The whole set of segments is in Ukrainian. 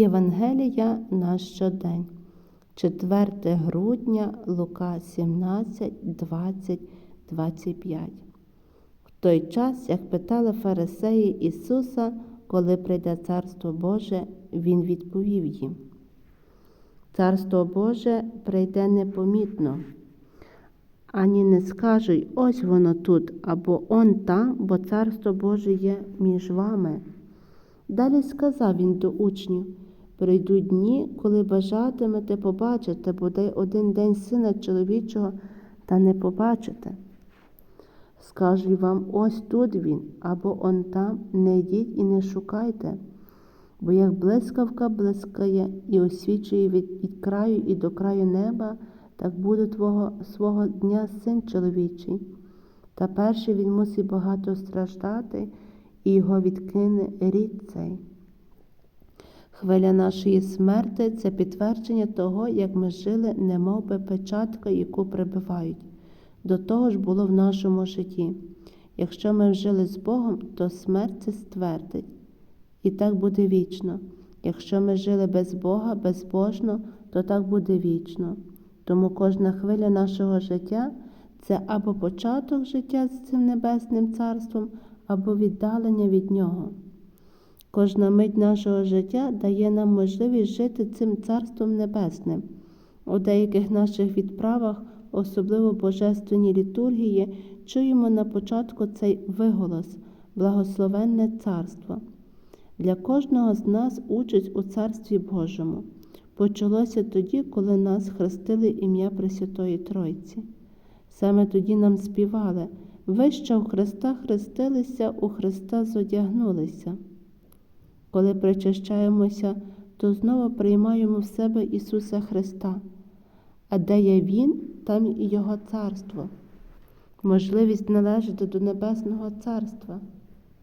Євангелія на щодень, 4 грудня, Лука 17, 20, 25. В той час, як питали фарисеї Ісуса, коли прийде Царство Боже, Він відповів їм. Царство Боже прийде непомітно, ані не скажуть, ось воно тут, або он там, бо Царство Боже є між вами. Далі сказав він до учнів: прийдуть дні, коли бажатимете побачити бодай один день сина чоловічого, та не побачите. Скажуть вам, ось тут він, або он там, не йдіть і не шукайте, бо як блискавка блискає і освічує від, від краю і до краю неба, так буде твого свого дня син чоловічий. Та перший він мусить багато страждати, і його відкине рід цей. Хвиля нашої смерти це підтвердження того, як ми жили, немов би печатка, яку прибивають. До того ж було в нашому житті. Якщо ми жили з Богом, то смерть це ствердить. І так буде вічно. Якщо ми жили без Бога, безбожно, то так буде вічно. Тому кожна хвиля нашого життя це або початок життя з цим небесним царством, або віддалення від нього. Кожна мить нашого життя дає нам можливість жити цим Царством Небесним. У деяких наших відправах, особливо божественній літургії, чуємо на початку цей виголос Благословенне Царство. Для кожного з нас участь у Царстві Божому почалося тоді, коли нас хрестили ім'я Пресвятої Тройці. Саме тоді нам співали ви, що в Христа хрестилися, у Христа зодягнулися. Коли причащаємося, то знову приймаємо в себе Ісуса Христа, а де є Він, там і Його царство. Можливість належати до Небесного Царства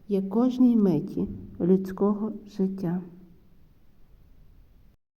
є кожній миті людського життя.